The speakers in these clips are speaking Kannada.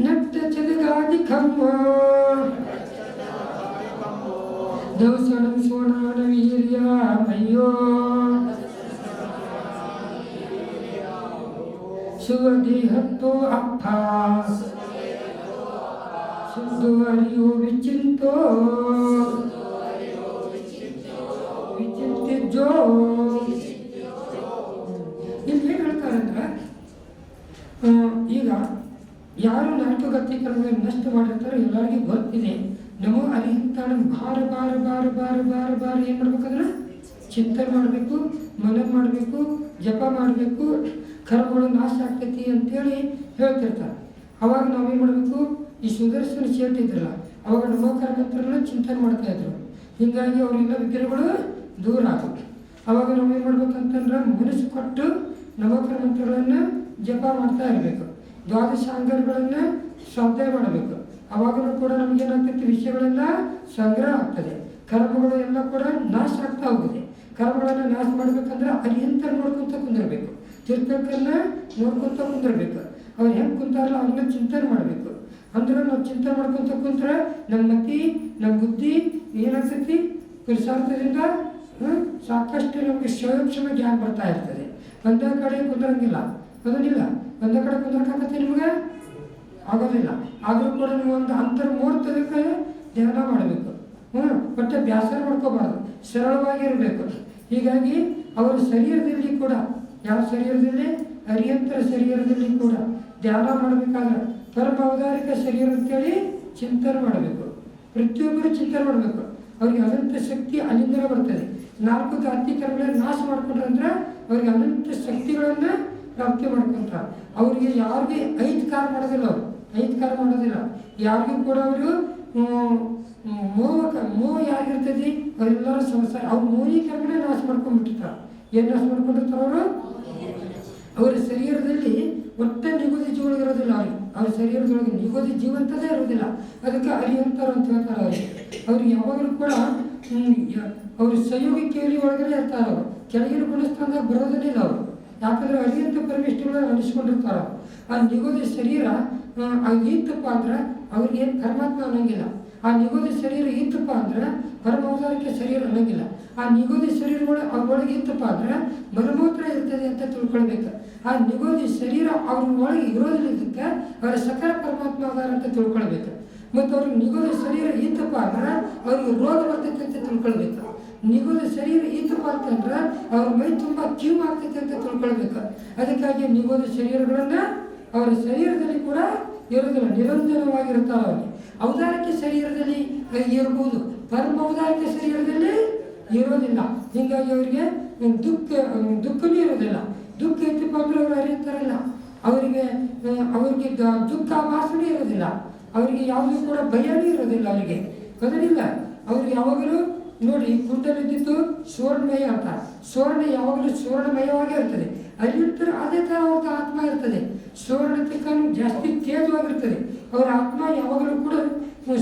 ನಟ್ಟ ಚದಗಾದಿ ಕಮ್ಮ ದವಸಣಂ ಸೋಣಾನ ವೀರ್ಯ ಅಯ್ಯೋ ಸುವದೇಹತ್ತೋ ಅಪ್ಪ ಸುದ್ದು ಅರಿಯೋ ವಿಚಿಂತೋ ವಿಚಿಂತಿಜೋ ಇಲ್ಲಿ ಏನು ಹೇಳ್ತಾರೆ ಅಂದ್ರೆ ಆ, ಈಗ ಯಾರು ನಾಟಕಗತಿಗಳನ್ನು ನಷ್ಟ ಮಾಡಿರ್ತಾರೋ ಎಲ್ಲರಿಗೂ ಗೊತ್ತಿದೆ. ನಮೋ ಅರಿಹಿಂತಾಣ ಬಾರ ಬಾರ ಬಾರ ಬಾರ ಬಾರ ಬಾರ ಏನು ಮಾಡ್ಬೇಕಂದ್ರೆ ಚಿಂತನೆ ಮಾಡಬೇಕು ಮನನ ಮಾಡಬೇಕು, ಜಪ ಮಾಡಬೇಕು, ಕರ್ಮಗಳು ನಾಶ ಆಗ್ತೈತಿ ಅಂತೇಳಿ ಹೇಳ್ತಿರ್ತಾರೆ. ಅವಾಗ ನಾವೇನು ಮಾಡಬೇಕು? ಈ ಸುದರ್ಶನ ಇದ್ರಲ್ಲ, ಅವಾಗ ನಮೋ ಕರ್ಮಂತ್ರಗಳನ್ನ ಚಿಂತನೆ ಮಾಡ್ತಾ ಇದ್ರು. ಹೀಗಾಗಿ ಅವರೆಲ್ಲ ವಿಗ್ರಹಗಳು ದೂರ ಆಗುತ್ತೆ ಅವಾಗ ನಾವೇನು ಮಾಡ್ಬೇಕಂತಂದ್ರೆ ಮನಸ್ಸು ಕೊಟ್ಟು ನವಕರ ಮಂತ್ರಗಳನ್ನು ಜಪ ಮಾಡ್ತಾ ಇರಬೇಕು. ದ್ವಾದಶ ಅಂಗಗಳನ್ನ ಶ್ರದ್ಧೆ ಮಾಡಬೇಕು. ಅವಾಗಲೂ ಕೂಡ ನಮಗೇನಾಗ್ತೈತಿ ವಿಷಯಗಳೆಲ್ಲ ಸಂಗ್ರಹ ಆಗ್ತದೆ. ಕರ್ಮಗಳು ಎಲ್ಲ ಕೂಡ ನಾಶ ಆಗ್ತಾ ಹೋಗುತ್ತೆ ಕರ್ಮಗಳನ್ನು ನಾಶ ಮಾಡ್ಬೇಕಂದ್ರೆ ಅಲ್ಲಿ ಎಂತ ನೋಡ್ಕೊಂತ ಕುಂದಿರ್ಬೇಕು. ತೀರ್ಥಕ್ಕನ್ನ ನೋಡ್ಕೊಂತ ಕುಂದಿರ್ಬೇಕು. ಅವ್ರು ಹೆಂಗೆ ಕುಂತಾರಲ್ಲ ಅವ್ರನ್ನ ಚಿಂತನೆ ಮಾಡಬೇಕು. ಅಂದ್ರೆ ನಾವು ಚಿಂತನೆ ಮಾಡ್ಕೊಂತ ಕುಂತ್ರೆ ನಮ್ಮ ಮತಿ ನಮ್ಮ ಬುದ್ಧಿ ಏನಾಗ್ತೈತಿ? ಪುರುಷಾರ್ಥದಿಂದ ಸಾಕಷ್ಟು ನಮಗೆ ಸ್ವಯಂಕ್ಷಮ ಜ್ಞಾನ ಬರ್ತಾ ಇರ್ತದೆ. ಒಂದೇ ಕಡೆ ಕುಂದ್ರಂಗಿಲ್ಲ. ಅದನ್ನಿಲ್ಲ. ಒಂದೇ ಕಡೆ ಕುಂದ್ರಕಾಗತ್ತೆ ನಿಮಗೆ? ಆಗೋದಿಲ್ಲ. ಆದರೂ ಕೂಡ ನೀವು ಒಂದು ಅಂತರ್ಮೂರ್ತದಕ್ಕೆ ಧ್ಯಾನ ಮಾಡಬೇಕು. ಹ್ಞೂ ಮತ್ತೆ ಬ್ಯಾಸರ ಮಾಡ್ಕೋಬಾರ್ದು. ಸರಳವಾಗಿರಬೇಕು. ಹೀಗಾಗಿ ಅವರ ಶರೀರದಲ್ಲಿ ಕೂಡ, ಯಾವ ಶರೀರದಲ್ಲಿ? ಅರಿಯಂತರ ಶರೀರದಲ್ಲಿ ಕೂಡ ಧ್ಯಾನ ಮಾಡಬೇಕಾದ್ರೆ ಪರಮ ಅವಧಾರಿಕ ಶರೀರ ಅಂತೇಳಿ ಚಿಂತನೆ ಮಾಡಬೇಕು. ಪ್ರತಿಯೊಬ್ಬರು ಚಿಂತನೆ ಮಾಡಬೇಕು. ಅವ್ರಿಗೆ ಅನಂತ ಶಕ್ತಿ ಅಲ್ಲಿಂದಲೇ ಬರ್ತದೆ. ನಾಲ್ಕು ಕರ್ಮಗಳನ್ನು ನಾಶ ಮಾಡಿಕೊಂಡ್ರೆ ಅವ್ರಿಗೆ ಅನಂತ ಶಕ್ತಿಗಳನ್ನು ಪ್ರಾಪ್ತಿ ಮಾಡ್ಕೊಂತಾರೆ ಅವರಿಗೆ ಯಾರಿಗೆ ಐದು ಕಾರ್ ಮಾಡೋದಿಲ್ಲ ಅವರು. ಐದು ಕಾರ್ ಮಾಡೋದಿಲ್ಲ. ಯಾರಿಗೂ ಕೂಡ ಅವರು ಮೋಹ ಮೋಹ ಯಾರಿಗಿರ್ತದೆ ಅವರೆಲ್ಲರೂ ಸಂಸಾರ, ಅವ್ರು ಮೋಹಿ ಕೆಳಗಡೆ ನಾಶ ಮಾಡ್ಕೊಂಡ್ಬಿಟ್ಟಿರ್ತಾರೆ. ಏನು ನಾಶ ಮಾಡ್ಕೊಂಡಿರ್ತಾರೆ ಅವರು? ಅವರ ಶರೀರದಲ್ಲಿ ಒಟ್ಟ ನಿಗೋದಿ ಜೀವ ಇರೋದಿಲ್ಲ ಅವ್ರಿಗೆ. ಅವ್ರ ಶರೀರದೊಳಗೆ ನಿಗೋದಿ ಜೀವಂತದೇ ಇರೋದಿಲ್ಲ. ಅದಕ್ಕೆ ಅರಿಯಂತರ ಅಂತ ಹೇಳ್ತಾರೆ ಅವ್ರಿಗೆ ಅವ್ರಿಗೆ ಯಾವಾಗಲೂ ಕೂಡ ಅವ್ರ ಯ- ಕೇಳಿ ಒಳಗಡೆ ಇರ್ತಾರೆ ಅವರು. ಕೆಳಗಿನ ಗುಣಸ್ಥಾನದಾಗ ಬರೋದಿಲ್ಲ ಅವರು. ಯಾಕಂದ್ರೆ ಅಂತ ಅನಿಸ್ಕೊಂಡಿರ್ತಾರೆ. ಅವ್ರು. ಆ ನಿಗೋದಿ ಶರೀರ ಇತ್ತಪ್ಪ ಅಂದ್ರೆ ಅವ್ರಿಗೆ ಏನು ಪರಮಾತ್ಮ ಅನ್ನಂಗಿಲ್ಲ. ಆ ನಿಗೋದಿ ಶರೀರ ಇತ್ತಪ್ಪ ಅಂದ್ರೆ ಪರಮೌದಾರಿಕೆ ಶರೀರ ಅನ್ನಂಗಿಲ್ಲ. ಆ ನಿಗೋದಿ ಶರೀರಗಳು ಅವ್ರೊಳಗೆ ಇತ್ತಪ್ಪ ಅಂದ್ರೆ ಮಲಮೂತ್ರ ಇರ್ತದೆ ಅಂತ ತಿಳ್ಕೊಳ್ಬೇಕು. ಆ ನಿಗೋದಿ ಶರೀರ ಅವ್ರ ಒಳಗೆ ಅವರ ಸಕಲ ಪರಮಾತ್ಮ ಅದಾರ ಅಂತ ತಿಳ್ಕೊಳ್ಬೇಕು. ಮತ್ತು ಅವ್ರಿಗೆ ನಿಗೋದಿ ಶರೀರ ಇತ್ತಪ್ಪ ಅಂದ್ರೆ ಅವ್ರಿಗೆ ರೋಗ ಬರ್ತೈತೆ ಅಂತ ತಿಳ್ಕೊಳ್ಬೇಕು. ನಿಗೋದಿ ಶರೀರ ಇತ್ತಪ್ಪ ಅಂತಂದ್ರೆ ಅವ್ರ ಮೈ ತುಂಬ ಕ್ಯೂ ಆಗ್ತೈತೆ ಅಂತ ತಿಳ್ಕೊಳ್ಬೇಕು. ಅದಕ್ಕಾಗಿ ನಿಗೋದಿ ಶರೀರಗಳನ್ನ ಅವರ ಶರೀರದಲ್ಲಿ ಕೂಡ ಇರೋದಿಲ್ಲ ನಿರಂತರವಾಗಿರ್ತಾರೆ ಅವರಿಗೆ. ಔದಾರಿಕೆ ಶರೀರದಲ್ಲಿ ಇರ್ಬೋದು. ಪರಮ ಔದಾರಿಕ ಶರೀರದಲ್ಲಿ ಇರೋದಿಲ್ಲ ಹೀಗಾಗಿ ಅವರಿಗೆ ದುಃಖ, ದುಃಖನೂ ಇರೋದಿಲ್ಲ ದುಃಖ ಇತ್ತಪ್ಪ ಅಂದ್ರೆ ಅವರು ಅರಿಯುತ್ತಾರಲ್ಲ. ಅವರಿಗೆ ಅವರಿಗೆ ದುಃಖ ವಾಸನೆ ಇರೋದಿಲ್ಲ ಅವರಿಗೆ ಯಾವುದೂ ಕೂಡ ಭಯನೂ ಇರೋದಿಲ್ಲ ಅವರಿಗೆ. ಗೊತ್ತಿಲ್ಲ ಅವ್ರಿಗೆ ಯಾವಾಗಲೂ ನೋಡಿ ಕುಂಡಲಿದ್ದು ಸುವರ್ಣಮಯ ಅಂತ. ಸುವರ್ಣ ಯಾವಾಗಲೂ ಸುವರ್ಣಮಯವಾಗೇ ಇರ್ತದೆ. ಅಲ್ಲಿರ್ತಾರೆ ಅದೇ ಥರ ಅವ್ರದ್ದು ಆತ್ಮ ಇರ್ತದೆ. ಸುವರ್ಣತಿಕ್ಕೂ ಜಾಸ್ತಿ ತೇಜವಾಗಿರ್ತದೆ. ಅವರ ಆತ್ಮ ಯಾವಾಗಲೂ ಕೂಡ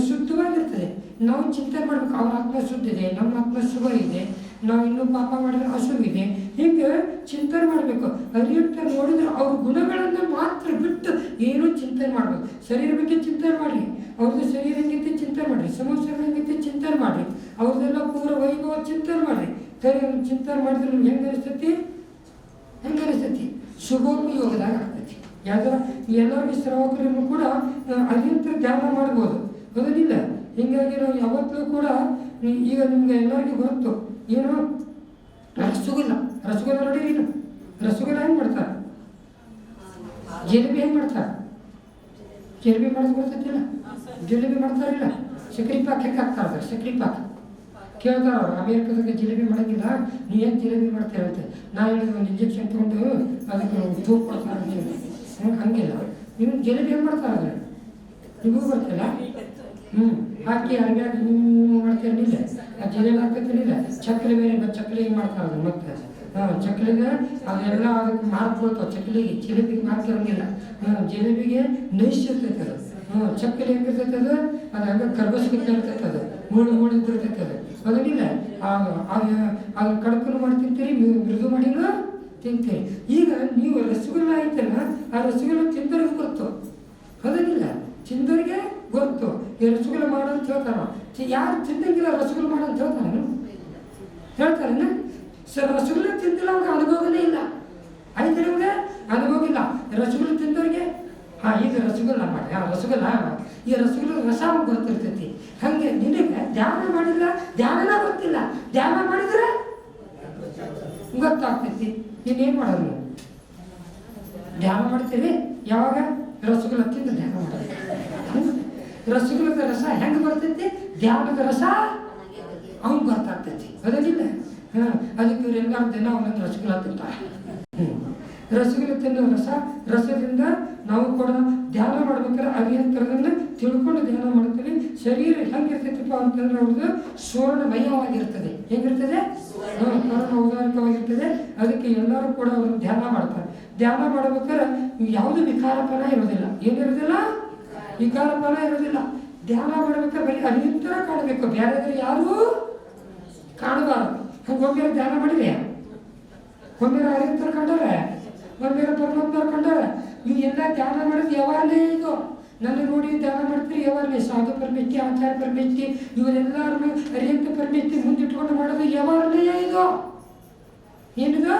ಶುದ್ಧವಾಗಿರ್ತದೆ. ನಾವು ಚಿಂತೆ ಮಾಡಬೇಕು, ಅವ್ರ ಆತ್ಮ ಶುದ್ಧ ಇದೆ, ನಮ್ಮ ಆತ್ಮ ಶುಭ ಇದೆ. ನಾವು ಇನ್ನೂ ಪಾಪ ಮಾಡಿದ್ರೆ ಇದೆ ಹೀಗೆ? ಚಿಂತನೆ ಮಾಡಬೇಕು. ಅರಿಯುತ್ತ ನೋಡಿದ್ರೆ ಅವ್ರ ಗುಣಗಳನ್ನು ಮಾತ್ರ ಬಿಟ್ಟು ಏನೂ ಚಿಂತನೆ ಮಾಡಬೇಕು. ಶರೀರ ಬಗ್ಗೆ ಚಿಂತನೆ ಮಾಡಿ ಅವ್ರದ್ದು ಶರೀರ ಚಿಂತೆ ಚಿಂತನೆ ಮಾಡಿರಿ. ಸಮಸ್ಯೆ ಹೆಂಗೈತಿ ಚಿಂತನೆ ಮಾಡಿರಿ. ಅವ್ರದ್ದೆಲ್ಲ ಪೂರ ವೈಭವ ಚಿಂತನೆ ಮಾಡಿರಿ. ಸರಿ ಚಿಂತನೆ ಮಾಡಿದ್ರೆ ನಿಮ್ಗೆ ಹೆಂಗೆ ಅನಿಸ್ತೈತಿ? ಹೆಂಗೆ ಅನಿಸ್ತೈತಿ? ಶುಭೋಪಯೋಗದಾಗ ಆಗ್ತೈತಿ. ಯಾವ್ದಾರ ಎಲ್ಲರಿಗೂ ಶ್ರಾವಕರನ್ನು ಕೂಡ ಅಲ್ಲಿಂದ ಧ್ಯಾನ ಮಾಡ್ಬೋದು. ಗೊತ್ತಿಲ್ಲ ಹೀಗಾಗಿ ನಾವು ಯಾವತ್ತೂ ಕೂಡ ಈಗ ನಿಮ್ಗೆ ಎಲ್ಲರಿಗೂ ಗೊತ್ತು. ಏನು? ರಸಗುಲ್ಲ. ರಸಗುಲ್ಲ ನೋಡಿರಿ ಏನು ರಸಗುಲ್ಲ ಹೆಂಗೆ ಮಾಡ್ತಾರೆ? ಜಿಲೇಬಿ ಹೆಂಗೆ ಮಾಡ್ತಾರೆ? ಜಿಲೇಬಿ ಮಾಡೋದು ಗೊತ್ತೈತಿಲ್ಲ? ಜಿಲೇಬಿ ಮಾಡ್ತಾರಿಲ್ಲ? ಸಕ್ರಿ ಪಾಕ್ ಹೆಂಗೆ ಹಾಕ್ತಾರೆ ಸಕ್ರಿ ಪಾಕ್. ಕೇಳ್ತಾರ ಅವ್ರು ಅಮೇರಿಕದಾಗ ಜಿಲೇಬಿ ಮಾಡಂಗಿಲ್ಲ. ನೀ ಏನು ಜಿಲೇಬಿ ಮಾಡ್ತೀರ ಅಂತ. ನಾ ಹೇಳಿದ ಒಂದು ಇಂಜೆಕ್ಷನ್ ತೊಗೊಂಡು ಅದಕ್ಕೆ ತೂಕ ಕೊಡ್ತಾರೆ ಅಂತ ಹಂಗಿಲ್ಲ. ನೀವು ಜಿಲೇಬಿ ಹೆಂಗೆ ಮಾಡ್ತಾರೆ ನಿಮಗೂ ಬರ್ತಿಲ್ಲ ಹ್ಞೂ ಹಾಕಿ ಅರ್ಬ್ಯಾಗ ನೀವು ಜಿಲೇಬಿ ಹಾಕತ್ತಿರಲಿಲ್ಲ ಚಕ್ಲಿ ಬೇರೆ ಚಕ್ಲಿ ಅದು ಮತ್ತೆ ಹಾಂ, ಚಕ್ಲಿಗೆ ಅದೆಲ್ಲ ಅದಕ್ಕೆ ಮಾರ್ಕ್ ಬರ್ತಾವ ಚಕ್ಲಿಗೆ ಜಿಲೇಬಿಗೆ ಮಾರ್ಕ್ ಇರಂಗಿಲ್ಲ. ಜಿಲೇಬಿಗೆ ನೈಸ್ ಇರ್ತೈತೆ ಅದು. ಹ್ಞೂ ಚಕ್ಕಲಿ ಹೆಂಗಿರ್ತೈತೆ ಅದು? ಅದು ಹಂಗೆ ಕರ್ಬಸ್ಗಿತ್ತ ಇರ್ತೈತೆ ಅದು. ಮೂಳು ಮೂಳು ಇದ್ದಿರ್ತೈತೆ ಅದು. ಅದನ್ನಿಲ್ಲ. ಅದು ಕಡ್ಕೊಂಡು ಮಾಡಿ ತಿಂತೀರಿ ಮೃದು ಮಾಡಿನೂ ತಿಂತೀರಿ. ಈಗ ನೀವು ರಸಗುಲ್ಲ ಐತಲ್ಲ, ಆ ರಸಗುಲ್ಲ ತಿಂದರೆ ಗೊತ್ತು. ಅದಿಲ್ಲ ತಿಂದವರಿಗೆ ಗೊತ್ತು. ಈ ರಸಗುಲ್ಲ ಮಾಡು ಅಂತ ಹೇಳ್ತಾರ ಯಾರು ತಿಂದಂಗಿಲ್ಲ ರಸಗುಲ್ಲ ಮಾಡು ಅಂತ ಹೇಳ್ತಾರ ಹೇಳ್ತಾರೇನ ಸರ್ ರಸಗುಲ್ಲ ತಿಂದಿಲ್ಲ ಅವ್ರಿಗೆ ಅನುಭವನೇ ಇಲ್ಲ. ಆಯ್ತು ನಿಮ್ಗೆ? ಅನುಭವ ಇಲ್ಲ. ರಸಗುಲ್ಲ ತಿಂದವ್ರಿಗೆ? ಹಾಂ ಇದು ರಸಗುಲ್ಲ ಮಾಡಿ. ಹಾಂ ರಸಗುಲ್ಲ ಈ ರಸಗುಲ್ಲ ರಸ ಗೊತ್ತಿರ್ತೈತಿ. ಹಾಗೆ ನಿನಗೆ ಧ್ಯಾನ ಮಾಡಿಲ್ಲ? ಧ್ಯಾನ ಗೊತ್ತಿಲ್ಲ. ಧ್ಯಾನ ಮಾಡಿದ್ರೆ ಗೊತ್ತಾಗ್ತೈತಿ. ಇನ್ನೇನು ಮಾಡೋದು? ಧ್ಯಾನ ಮಾಡ್ತೀರಿ? ಯಾವಾಗ? ರಸಗುಲ್ಲ ತಿಂದು ಧ್ಯಾನ ಮಾಡೋದು? ರಸಗುಲ್ಲದ ರಸ ಹೆಂಗೆ ಬರ್ತೈತಿ? ಧ್ಯಾನದ ರಸ ಅವ್ನು ಗೊತ್ತಾಗ್ತೈತಿ. ಅದನ್ನಿಲ್ಲ ಹಾಂ, ಅದಕ್ಕೆ ಇವರೆಲ್ಲರೂ ದಿನ ಅವನೊಂದು ರಸಗುಲ ತಿಂತಾರೆ. ರಸಗುಲ ತಿನ್ನೋ ರಸ, ರಸದಿಂದ ನಾವು ಕೂಡ ಧ್ಯಾನ ಮಾಡ್ಬೇಕಾದ್ರೆ ಅರಿಯಂತರದನ್ನ ತಿಳ್ಕೊಂಡು ಧ್ಯಾನ ಮಾಡ್ತೀವಿ. ಶರೀರ ಹೆಂಗಿರ್ತೈತಪ್ಪ ಅಂತಂದ್ರೆ ಅವ್ರದ್ದು ಸುವರ್ಣಮಯವಾಗಿರ್ತದೆ. ಹೆಂಗಿರ್ತದೆ? ಉದಾಹರಣವಾಗಿರ್ತದೆ ಅದಕ್ಕೆ ಎಲ್ಲರೂ ಕೂಡ ಅವರು ಧ್ಯಾನ ಮಾಡ್ತಾರೆ. ಧ್ಯಾನ ಮಾಡ್ಬೇಕಾದ್ರೆ ಯಾವುದು ವಿಕಾರಪನ ಇರೋದಿಲ್ಲ. ಏನಿರೋದಿಲ್ಲ? ವಿಕಾರಪನ ಇರೋದಿಲ್ಲ ಧ್ಯಾನ ಮಾಡ್ಬೇಕಾದ್ರೆ ಬರೀ ಅನಿಯಂತರ ಕಾಣಬೇಕು. ಬೇರೆ ಯಾರೂ ಕಾಣಬಾರದು. ಹಂಗೆ ಒಮ್ಮೆ ಧ್ಯಾನ ಮಾಡಿದೆ ಒಮ್ಮೆ ಅನಿಯಂತರ ಕಂಡಾರೆ? ಒಮ್ಮೆ ಪರಮಾತ್ಮ ಕಂಡಾರೆ? ನೀವು ಎಲ್ಲ ಧ್ಯಾನ ಮಾಡೋದು ಯಾವಾಗಲೇ ಇದು? ನನ್ನ ನೋಡಿ ಧ್ಯಾನ ಮಾಡ್ತೀರಿ ಯಾವಾಗಲೇ? ಸಾಧು ಪರಮೇಷ್ಠಿ ಆಚಾರ ಪರಮೇಷ್ಠಿ, ಇವರೆಲ್ಲರನ್ನು ಅರಿಯಂತ ಪರಮೇಷ್ಠಿ ಮುಂದಿಟ್ಕೊಂಡು ಮಾಡೋದು ಯಾವಾಗಲೇ ಇದು? ಏನಿದು?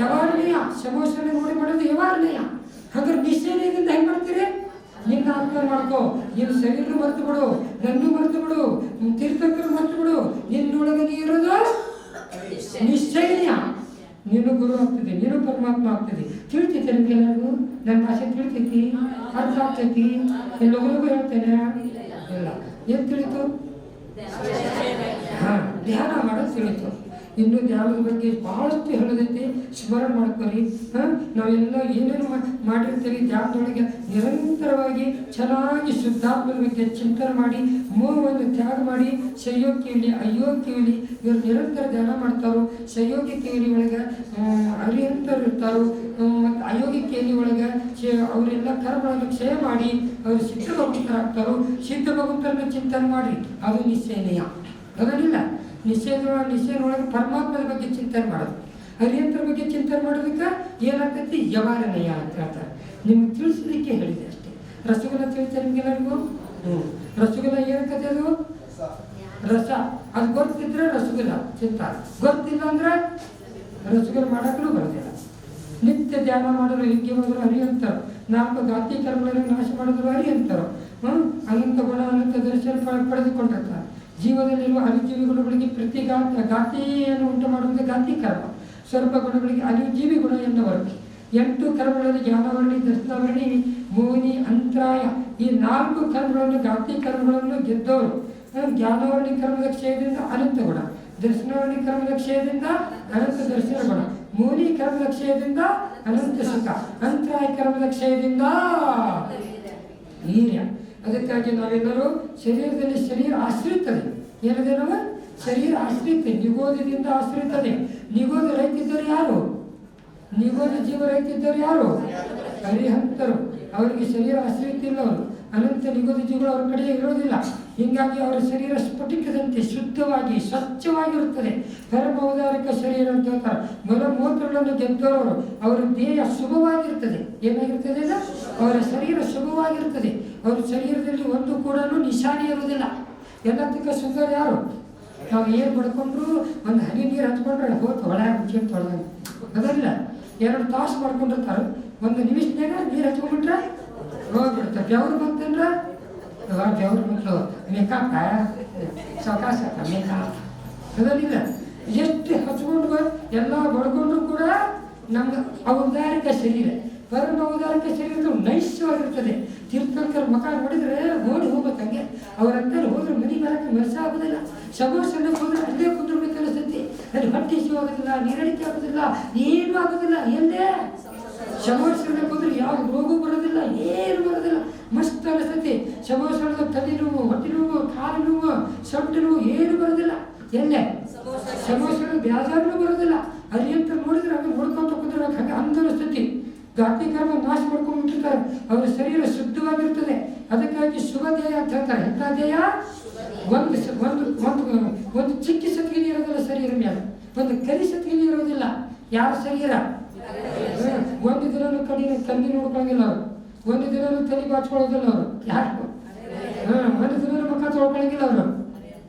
ಯಾವಾಗಲೇ? ಸಮೋಸನ ನೋಡಿ ಮಾಡೋದು ಯಾವಾಗಲೇ? ಹಾಗಾದ್ರೆ ನಿಶ್ಚಯದಿಂದ ಹೆಂಗೆ ಮಾಡ್ತೀರಿ? ನಿನ್ನ ಆತ್ಮ ಮಾಡ್ಕೋ. ನಿನ್ನ ಶರೀರ ಮರ್ತು ಬಿಡು ನನ್ನ ಮರ್ತು ಬಿಡು ತೀರ್ಥಂಕರು ಮರ್ತು ಬಿಡು ನಿನ್ನೊಳಗೆ ನೀ ಇರೋದು ನಿಶ್ಚಯ. ನೀನು ಗುರು ಆಗ್ತದೆ ನೀನು ಪರಮಾತ್ಮ ಆಗ್ತದೆ ತಿಳ್ತೈತೆ ನಿಮ್ಗೆಲ್ಲರಿಗೂ ನನ್ನ ಭಾಷೆ ತಿಳ್ತೈತಿ? ಅರ್ಥ ಆಗ್ತೈತಿ? ಎಲ್ಲರಿಗೂ ಹೇಳ್ತೇನೆ? ಇಲ್ಲ. ಏನು ತಿಳಿತು? ಹಾಂ ಧ್ಯಾನ ಮಾಡೋದು ತಿಳಿತು. ಇನ್ನು ಧ್ಯಾನದ ಬಗ್ಗೆ ಬಹಳಷ್ಟು ಹೇಳೋದೈತಿ. ಸ್ಮರಣೆ ಮಾಡ್ಕೊಳ್ಳಿ. ಹಾಂ? ನಾವೆಲ್ಲ ಏನೇನು ಮಾಡಿರ್ತೀರಿ ಧ್ಯಾನದೊಳಗೆ ನಿರಂತರವಾಗಿ ಚೆನ್ನಾಗಿ ಶುದ್ಧಾತ್ಮದ ಬಗ್ಗೆ ಚಿಂತನೆ ಮಾಡಿ ಮೋಹವನ್ನು ತ್ಯಾಗ ಮಾಡಿ ಸಹಯೋಗ್ಯವಿಲಿ ಕೇಳಿ ಇವರು ನಿರಂತರ ಧ್ಯಾನ ಮಾಡ್ತಾರೋ ಸಹಯೋಗಿ ಕೇಳಿ ಒಳಗೆ ಅರಿಯಂತರು ಇರ್ತಾರೋ ಮತ್ತು ಅಯೋಗಿ ಕೇಳಿ ಒಳಗೆ ಅವರೆಲ್ಲ ಕರ್ಮಗಳನ್ನು ಕ್ಷಯ ಮಾಡಿ, ಅವರು ಸಿದ್ಧ ಭಗವಂತರಾಗ್ತಾರೋ ಸಿದ್ಧ ಭಗವಂತರನ್ನು ಚಿಂತನೆ ಮಾಡಿ, ಅದು ನಿಶ್ಚಯನೀಯ ಅದನ್ನಿಲ್ಲ. ನಿಶ್ಚಯದ ನಿಶ್ಚಯದೊಳಗೆ ಪರಮಾತ್ಮದ ಬಗ್ಗೆ ಚಿಂತನೆ ಮಾಡೋದು. ಹರಿಯಂತರ ಬಗ್ಗೆ ಚಿಂತನೆ ಮಾಡೋದಕ್ಕೆ ಏನಾಗ್ತೈತಿ? ಯವಾರನಯ ಅಂತ ಹೇಳ್ತಾರೆ. ನಿಮ್ಗೆ ತಿಳಿಸಲಿಕ್ಕೆ ಹೇಳಿದೆ ಅಷ್ಟೇ. ರಸಗುಲ್ಲ ತಿಳಿತಾರೆ ನಿಮ್ಗೆಲ್ಲರಿಗೂ? ಹ್ಞೂ. ರಸಗುಲ್ಲ ಏನಕ್ಕತೆ ಅದು? ರಸ. ಅದು ಗೊತ್ತಿದ್ರೆ ರಸಗುಲ್ಲ, ಚಿಂತ. ಗೊತ್ತಿಲ್ಲ ಅಂದ್ರೆ ರಸಗುಲ್ಲ ಮಾಡೋಕ್ಕೂ ಬರೋದಿಲ್ಲ. ನಿತ್ಯ ಧ್ಯಾನ ಮಾಡಲು ಹಿಂಗೆ ಮಾಡಿದ್ರು ಹರಿಯಂತರು. ನಾಲ್ಕು ಗಾತಿ ಕರ್ಮಗಳನ್ನು ನಾಶ ಮಾಡಿದ್ರು ಹರಿಯಂತರು. ಹ್ಞೂ. ಅನಂತ ಗುಣ, ಅನಂತ ದರ್ಶನ ಪಡೆದುಕೊಂಡಿರ್ತಾರೆ ಜೀವದಲ್ಲಿರುವ ಅನುಜೀವಿ ಗುಣಗಳಿಗೆ ಪ್ರತಿ ಗಾತ್ರ ಗಾತಿಯನ್ನು ಉಂಟು ಮಾಡುವುದು ಗಾತಿ ಕರ್ಮ. ಸ್ವಲ್ಪ ಗುಣಗಳಿಗೆ ಅನುಜೀವಿ ಗುಣ ಎನ್ನುವರು. ಎಂಟು ಕರ್ಮಗಳಲ್ಲಿ ಜ್ಞಾನವರ್ಣಿ ದರ್ಶನವರ್ಣಿ ಮೋನಿ ಅಂತರಾಯ. ಈ ನಾಲ್ಕು ಕರ್ಮಗಳನ್ನು ಗಾತಿ ಕರ್ಮಗಳನ್ನು ಗೆದ್ದವರು. ಜ್ಞಾನವರ್ಣಿ ಕರ್ಮದ ಕ್ಷಯದಿಂದ ಅನಂತ ಗುಣ. ದರ್ಶನವರ್ಣಿ ಕರ್ಮದ ಕ್ಷಯದಿಂದ ಅನಂತ ದರ್ಶನ ಗುಣ. ಮೂಲಿ ಕರ್ಮದ ಕ್ಷಯದಿಂದ ಅನಂತ ಸುಖ. ಅಂತರಾಯ ಕರ್ಮದ ಕ್ಷಯದಿಂದ ವೀರ್ಯ ಅದಕ್ಕಾಗಿ ನಾವೆಲ್ಲರೂ ಶರೀರದಲ್ಲಿ ಶರೀರ ಆಶ್ರಿತದೆ ಏನಿದೆ ನಾವು ಶರೀರ ಆಶ್ರಿತ ನಿಗೋಧದಿಂದ ಆಶ್ರಿತದೆ ನಿಗೋಧ ರೈತಿದ್ದರು ಯಾರು? ನಿಗೋಧ ಜೀವ ರೈತಿದ್ದರು ಯಾರು? ಹರಿಹಂತರು. ಅವರಿಗೆ ಶರೀರ ಆಶ್ರಿತ ಇಲ್ಲ ಅವರು ಅನಂತ ನಿಗೋಧ ಜೀವಗಳು ಅವ್ರ ಕಡೆ ಇರೋದಿಲ್ಲ. ಹೀಗಾಗಿ ಅವರ ಶರೀರ ಸ್ಫಟಿಕದಂತೆ ಶುದ್ಧವಾಗಿ, ಸ್ವಚ್ಛವಾಗಿರುತ್ತದೆ. ಪರಮೌದಾರಿಕ ಶರೀರ ಅಂತ ಹೇಳ್ತಾರೆ. ಮಲ ಮೂತ್ರಗಳನ್ನು ಗೆದ್ದವರು ಅವರ ದೇಹ ಶುಭವಾಗಿರ್ತದೆ. ಏನಾಗಿರ್ತದೆ? ಅವರ ಶರೀರ ಶುಭವಾಗಿರ್ತದೆ. ಅವರ ಶರೀರದಲ್ಲಿ ಒಂದು ಕೂಡ ನಿಶಾನೆ ಇರುವುದಿಲ್ಲ. ಎಲ್ಲದಕ್ಕೆ ಸುಂದರ ಯಾರು? ನಾವು ಏನು ಬಡ್ಕೊಂಡ್ರು ಒಂದು ಹನಿ ನೀರು ಹಚ್ಕೊಂಡ್ರೆ ಹೋತು ಒಳ ಮುಚ್ಚಿ ತೊಳೆದಂಗೆ. ಅದಲ್ಲ, ಎರಡು ತಾಸು ಮಾಡ್ಕೊಂಡಿರ್ತಾರೆ. ಒಂದು ನಿಮಿಷನಾಗ ನೀರು ಹಚ್ಕೊಂಡ್ಬಿಟ್ರೆ ಹೋಗ್ಬಿಡ್ತಾರೆ ಬೆವ್ರು ಬಂತಂದ್ರೆ ಬೆವ್ರು ಬಂತು ಮೇಕಪ್ಪ ಸಾವಕಾಶ ಮೇಕಪ್ ಅದಲ್ಲಿಲ್ಲ ಎಷ್ಟು ಹಚ್ಕೊಂಡು ಎಲ್ಲ ಬಡ್ಕೊಂಡ್ರು ಕೂಡ ನಮ್ಗೆ ಔದಾರಿಕ ಶರೀರ ಪರಮ ಔದಾರಿಕ ಶರೀರ ನೈಶ್ಯವಾಗಿರ್ತದೆ ತೀರ್ಥಂಕರ ಮಕ ನೋಡಿದ್ರೆ ಓಡಿ ಹೋಗ್ಬೇಕು ಹಂಗೆ ಅವರಂತ ಹೋದ್ರೆ ಮನೆ ಬರೋಕ್ಕೆ ಮನಸ್ಸು ಆಗೋದಿಲ್ಲ ಸಮೋಸನ ಹೋದ್ರೆ ಅಲ್ಲೇ ಕುಂದಿರ್ಬೇಕು ಅನಿಸ್ತೈತಿ ಅಲ್ಲಿ ಹೊಟ್ಟೆ ಆಗೋದಿಲ್ಲ ನೀರಡಿಕೆ ಆಗೋದಿಲ್ಲ ಏನೂ ಆಗೋದಿಲ್ಲ ಎಲ್ಲೇ ಸಮೋಸನ ಹೋದ್ರೆ ಯಾವ ರೋಗ ಬರೋದಿಲ್ಲ, ಏನು ಬರೋದಿಲ್ಲ. ಮಸ್ತ್ ಅನಿಸ್ತೈತಿ. ಸಮೋಸನದ ತಲೆ ನೋವು, ಹೊಟ್ಟೆ ನೋವು, ಕಾಲು ನೋವು, ಸೊಂಟ ನೋವು, ಏನು ಬರೋದಿಲ್ಲ. ಎಲ್ಲೇ ಸಮೋಸನ ಬ್ಯಾಜಾರ್ನೂ ಬರೋದಿಲ್ಲ. ಅಲ್ಲಿ ಅಂತ ನೋಡಿದ್ರೆ ಹಂಗೆ ನೋಡ್ಕೊಂತ ಕುಂದಿರ್ಬೇಕು ಹಂಗೆ ಅಂತ ಅನಿಸ್ತೈತಿ. ಗಾತಿ ಕರ್ಮ ನಾಶ ಮಾಡ್ಕೊಂಡ್ಬಿಟ್ಟಿರ್ತಾರೆ ಅವರ ಶರೀರ ಶುದ್ಧವಾಗಿರ್ತದೆ. ಅದಕ್ಕಾಗಿ ಶುಭ ದೇಹ ಅಂತ ಹೇಳ್ತಾರೆ. ಎಂಥ ದೇಹ ಒಂದು ಒಂದು ಒಂದು ಒಂದು ಚಿಕ್ಕ ಸತ್ಗಿನಿ ಇರೋದಿಲ್ಲ ಶರೀರ ಮೇಲೆ. ಒಂದು ಕರಿ ಸತ್ಗಿನಿ ಇರೋದಿಲ್ಲ. ಯಾರ ಶರೀರ. ಒಂದು ದಿನ ಕಡಿ ಕಣ್ಣಿ ನೋಡ್ಕೊಂಗಿಲ್ಲ ಅವ್ರು. ಒಂದು ದಿನ ತಲೆ ಬಾಚ್ಕೊಳ್ಳೋದಿಲ್ಲ ಅವರು. ಯಾರು ಹಾಂ ಒಂದು ದಿನ ಮುಖ ತೊಳ್ಕೊಳಂಗಿಲ್ಲ ಅವರು.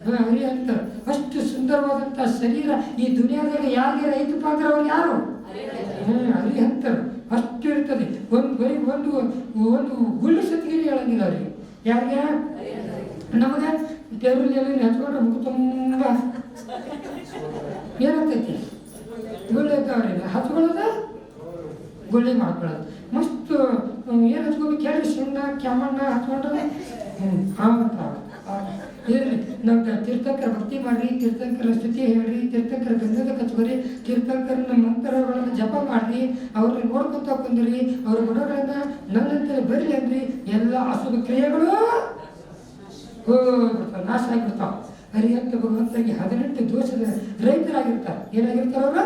ಹಾಂ ಅಂತಾರೆ ಅಷ್ಟು ಸುಂದರವಾದಂಥ ಶರೀರ ಈ ದುನಿಯಾದಾಗ ಯಾರಿಗೆ ರೈತಪ್ಪ ಅಂದ್ರೆ ಅವ್ರು ಯಾರು ಹರಿ ಅಲ್ಲಿ ಅಂತಾರೆ ಅಷ್ಟು ಇರ್ತದೆ. ಒಂದು ಬರೀ ಒಂದು ಒಂದು ಗುಳ್ಳಿ ಸತ್ಗಿರಿ ಹೇಳಂಗಿಲ್ಲ ಅವ್ರಿಗೆ. ಯಾರಿಗೆ? ನಮಗೆ. ದೇವರಲ್ಲಿ ಹಚ್ಕೊಂಡ್ರೆ ಮುಖ ತುಂಬ ಏನಾಗ್ತೈತಿ ಗುಳ್ಳಿ ಇರ್ತಾವ್ರಿ ಹಚ್ಕೊಳ್ಳೋದು ಗುಳ್ಳಿ ಮಾಡ್ಕೊಳ್ಳೋದು. ಮಸ್ತ್ ಏನು ಹಚ್ಕೋಬೇಕು ಹೇಳ್ರಿ ಶಿಂಗ ಕ್ಯಾಮಣ್ಣ ಹಚ್ಕೊಂಡ್ರೆ ಹಾವಂತ ಇರ್ರಿ ನಾವು ತೀರ್ಥಂಕರ ಭಕ್ತಿ ಮಾಡಿರಿ, ತೀರ್ಥಂಕರ ಸ್ಥಿತಿ ಹೇಳ್ರಿ, ತೀರ್ಥಂಕರ ಗಂಧದ ಕಚ್ಕೋರಿ, ತೀರ್ಥಂಕರನ ಮಂತ್ರಗಳನ್ನು ಜಪ ಮಾಡಿರಿ ಅವ್ರನ್ನ ನೋಡ್ಕೊತ ಕುಂದ್ರಿ, ಅವ್ರ ಗುಣಗಳನ್ನ ನನ್ನಂತೆ ಬರಲಿ ಅಂದ್ರಿ, ಎಲ್ಲ ಅಶುಭ ಕ್ರಿಯೆಗಳು ನಾಶ ಆಗಿಬಿಡ್ತಾವ. ಹರಿಹಂತ ಭಗವಂತನಿಗೆ ಹದಿನೆಂಟು ದೋಷದ ರೈತರಾಗಿರ್ತಾರೆ. ಏನಾಗಿರ್ತಾರ ಅವರು?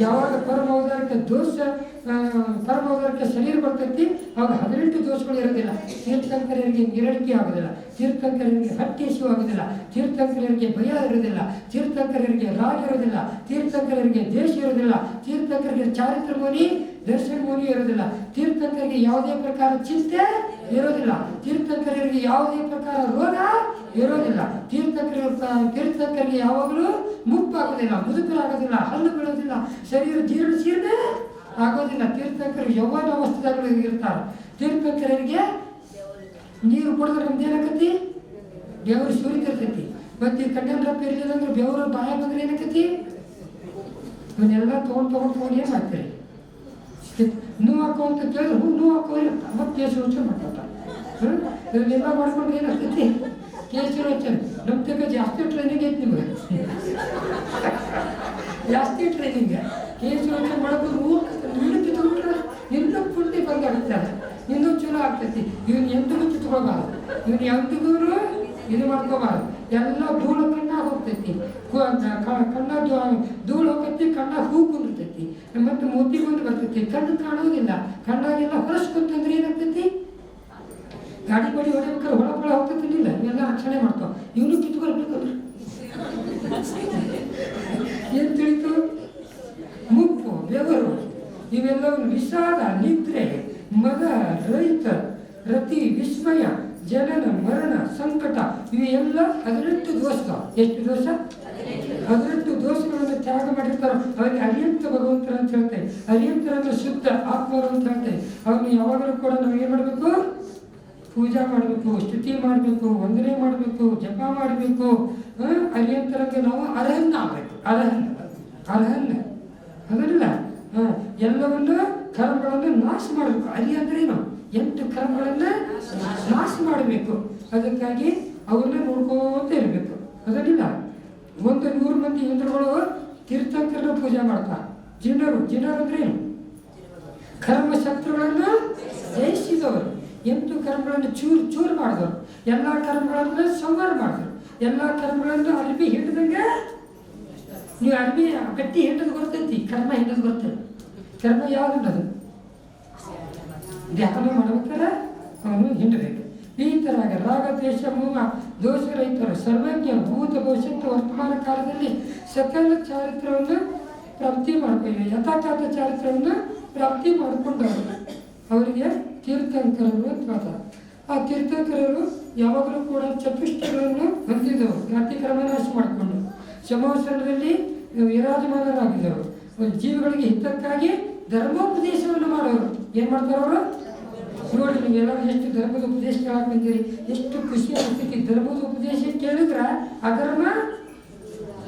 ಯಾವಾಗ ಪರಮೋದರಕ್ಕೆ ದೋಷ ಪರಮೋದರಕ್ಕೆ ಶರೀರ ಬರ್ತೈತಿ ಅವಾಗ ಹದಿನೆಂಟು ದೋಷಗಳು ಇರೋದಿಲ್ಲ ತೀರ್ಥಂಕರರಿಗೆ ನಿರಡಿಕೆ ಆಗೋದಿಲ್ಲ ತೀರ್ಥಂಕರರಿಗೆ ಹಟ್ಟಿ ಹಸಿವು ಆಗೋದಿಲ್ಲ ತೀರ್ಥಂಕರರಿಗೆ ಭಯ ಇರೋದಿಲ್ಲ ತೀರ್ಥಂಕರರಿಗೆ ರಾಗ ಇರೋದಿಲ್ಲ ತೀರ್ಥಂಕರರಿಗೆ ದೇಶ ಇರೋದಿಲ್ಲ ತೀರ್ಥಂಕರಿಗೆ ಚಾರಿತ್ರ ಮುನಿ, ದರ್ಶನ ಮುನಿ ಇರೋದಿಲ್ಲ ತೀರ್ಥಂಕರಿಗೆ ಯಾವುದೇ ಪ್ರಕಾರ ಚಿಂತೆ ಇರೋದಿಲ್ಲ. ತೀರ್ಥಕರಿಗೆ ಯಾವುದೇ ಪ್ರಕಾರ ರೋಗ ಇರೋದಿಲ್ಲ. ತೀರ್ಥಂಕರ ತೀರ್ಥಕರಿಗೆ ಯಾವಾಗಲೂ ಮುಪ್ಪಾಗೋದಿಲ್ಲ, ಮುದುಕರಾಗೋದಿಲ್ಲ, ಹಲ್ಲು ಬೀಳೋದಿಲ್ಲ, ಶರೀರ ಜೀರ್ಣ ಜೀರ್ಣ ಆಗೋದಿಲ್ಲ. ತೀರ್ಥಂಕರು ಯೌವನ ಅವಸ್ಥೆದಾಗ ಇರ್ತಾರೆ. ತೀರ್ಥಕರಿಗೆ ನೀರು ಕುಡಿದ್ರೆ ನಮ್ದು ಏನಾಕತಿ ಬೆವರು ಸುರಿತಿರ್ತೈತಿ. ಮತ್ತೆ ಈ ರಪ್ಪ ಇರಲಿಲ್ಲ ಅಂದ್ರೆ ಬೆವರು ಬಾಯ ಬಂದ್ರೆ ಏನಾಕತಿ ಇವನ್ನೆಲ್ಲ ತೊಗೊಂಡು ತೊಗೊಂಡು ತೊಗೊಂಡು ಏನು ಮಾಡ್ತೀರಿ? ನೋವು ಹಾಕೋ ಅಂತ ಕೇಳಿದ್ರೆ ಹ್ಞೂ ನೋವು ಹಾಕೋ ಇರುತ್ತೆ ಮತ್ತೆ ಕೇಸು ಯೋಚನೆ ಮಾಡ್ಕೊತಾರೆ ಹ್ಞೂ ಇದನ್ನೆಲ್ಲ ಮಾಡ್ಕೊಂಡು ಏನಾಗ್ತೈತಿ ಕೇಸು ಯೋಚನೆ ಜಾಸ್ತಿ ಟ್ರೈನಿಂಗ್ ಐತಿ ನಿಮಗೆ ಜಾಸ್ತಿ ಟ್ರೈನಿಂಗ್ ಕೇಸು ಯೋಚನೆ ಮಾಡೋದು ಇನ್ನು ಕಿತ್ಕೊಂಡ್ರೆ ಇನ್ನೂ ಪುಂಡಿ ಬಂದಾಗುತ್ತೆ ಇನ್ನೂ ಚಲೋ ಆಗ್ತೈತಿ ಇವನ್ ಎಂದಿಗೂ ಕಿತ್ಕೊಳ್ಬಾರ್ದು ಇವನ್ ಎಂದಿಗೂ ಇದು ಮಾಡ್ಕೋಬಾರ್ದು ಎಲ್ಲ ಧೂಳು ಕಣ್ಣ ಹೋಗ್ತೈತಿ ಕಣ್ಣ ಧೂಳು ಹೋಗೈತಿ ಕಣ್ಣ ಹೂ ಕುಂದಿರ್ತೈತಿ. ಮತ್ತೆ ಮೂತಿ ಬಂದು ಬರ್ತೈತಿ. ಕಣ್ಣು ಕಾಣೋದಿಲ್ಲ ಕಣ್ಣಾಗೆಲ್ಲ ಹೊರಸ್ಕೊಂತಂದ್ರೆ ಏನಾಗ್ತೈತಿ? ಗಾಡಿ ಬಡಿ ಹೊಡಿಬೇಕಾದ್ರೆ ಹೊಳಪೊಳ ಹೋಗ್ತೈತಿಲ್ಲ ಇವೆಲ್ಲ ರಕ್ಷಣೆ ಮಾಡ್ತಾವ. ಇವನು ಕಿತ್ಕೊಳ್ಬೇಕು ಏನು ತಿಳಿತು? ಮುಪ್ಪು, ಬೆವರು, ಇವೆಲ್ಲವನ್ನು ವಿಷಾದ ನಿದ್ರೆ, ಮಗ, ರೈತ, ರತಿ, ವಿಸ್ಮಯ ಜನನ ಮರಣ ಸಂಕಟ, ಇವೆಲ್ಲ ಹದಿನೆಂಟು ದೋಷ. ಎಷ್ಟು ದೋಷ? ಹದಿನೆಂಟು ದೋಷಗಳನ್ನು ತ್ಯಾಗ ಮಾಡಿರ್ತಾರೋ, ಅವರಿಗೆ ಅರಿಯಂತ ಭಗವಂತರ ಅಂತ ಹೇಳ್ತೇವೆ ಅಂದ್ರೆ ಶುದ್ಧ ಆತ್ಮರು ಅಂತ ಹೇಳ್ತೇವೆ ಅವ್ರನ್ನ ಯಾವಾಗಲೂ ಕೂಡ ನಾವು ಏನು ಮಾಡಬೇಕು? ಪೂಜಾ ಮಾಡಬೇಕು, ಸ್ತುತಿ ಮಾಡಬೇಕು, ವಂದನೆ ಮಾಡಬೇಕು, ಜಪ ಮಾಡಬೇಕು. ಅರಿಯಂತರಂಗೆ ನಾವು ಅರ್ಹನ್ನ ಆಗಬೇಕು. ಅರ್ಹನ್ನ ಅರ್ಹನ್ನ ಅದಲ್ಲ ಎಲ್ಲವನ್ನು, ಕರ್ಮಗಳನ್ನು ನಾಶ ಮಾಡಬೇಕು. ಅರಿ ಅಂದ್ರೆ ಏನು ಎಂಟು ಕರ್ಮಗಳನ್ನು ನಾಶ ಮಾಡಬೇಕು. ಅದಕ್ಕಾಗಿ ಅವ್ರನ್ನ ನೋಡ್ಕೋತ ಇರಬೇಕು. ಅದನ್ನಿಲ್ಲ. ಒಂದು ನೂರು ಮಂದಿ ಇಂದ್ರಗಳು ತೀರ್ಥಂಕರನ್ನ ಪೂಜೆ ಮಾಡ್ತಾರೆ ಜಿನರು ಜಿನರು ಅಂದ್ರೆ ಏನು? ಕರ್ಮ ಶತ್ರುಗಳನ್ನು ಜಯಿಸಿದವರು. ಎಂಟು ಕರ್ಮಗಳನ್ನು ಚೂರು ಚೂರು ಮಾಡಿದವರು. ಎಲ್ಲ ಕರ್ಮಗಳನ್ನು ಸಂವಾರ ಮಾಡಿದರು. ಎಲ್ಲ ಕರ್ಮಗಳನ್ನು ಅರ್ಬಿ ಹಿಡಿದಂಗೆ ನೀವು ಅರ್ಬಿ ಗಟ್ಟಿ ಹಿಡಿದು ಗೊತ್ತೈತಿ ಕರ್ಮ ಹಿಡಿದು ಗೊತ್ತೈತಿ ಕರ್ಮ ಯಾವ್ದು ಧ್ಯಾನ ಮಾಡ್ಬೇಕಾದ್ರೆ ಅವನು ಹಿಂಡಬೇಕು. ಈ ಥರ ರಾಗ, ದ್ವೇಷ ಮೂಲ ದೋಷರಹಿತರು ಸರ್ವಜ್ಞ ಭೂತ, ಭವಿಷ್ಯತ್ತು, ವರ್ತಮಾನ ಕಾಲದಲ್ಲಿ ಸಕಲ ಚಾರಿತ್ರವನ್ನು ಪ್ರಾಪ್ತಿ ಮಾಡ್ಕೊಳ್ಳಿ ಯಥಾಕಾಥ ಚಾರಿತ್ರವನ್ನು ಪ್ರಾಪ್ತಿ ಮಾಡಿಕೊಂಡವರು. ಅವರಿಗೆ ತೀರ್ಥಂಕರರು ಅಂತ ಆ ತೀರ್ಥಂಕರರು ಯಾವಾಗಲೂ ಕೂಡ ಚತುಷ್ಟಗಳನ್ನು ಹೊಂದಿದವರು ಜಾತಿಕ್ರಮ ನಾಶ ಮಾಡಿಕೊಂಡು ಸಮವಸರದಲ್ಲಿ ವಿರಾಜಮಾನರಾಗಿದ್ದವರು ಜೀವಿಗಳಿಗೆ ಹಿತಕ್ಕಾಗಿ ಧರ್ಮೋಪದೇಶವನ್ನು ಮಾಡೋರು. ಏನು ಮಾಡ್ತಾರೆ ಅವರು? ನೋಡಿ ನೀವು ಎಲ್ಲರೂ ಎಷ್ಟು ಧರ್ಮದ ಉಪದೇಶ ಕೇಳಕ್ ಎಷ್ಟು ಖುಷಿ ಆಗ್ತೈತಿ ಧರ್ಮದ ಉಪದೇಶ ಕೇಳಿದ್ರೆ ಅಧರ್ಮ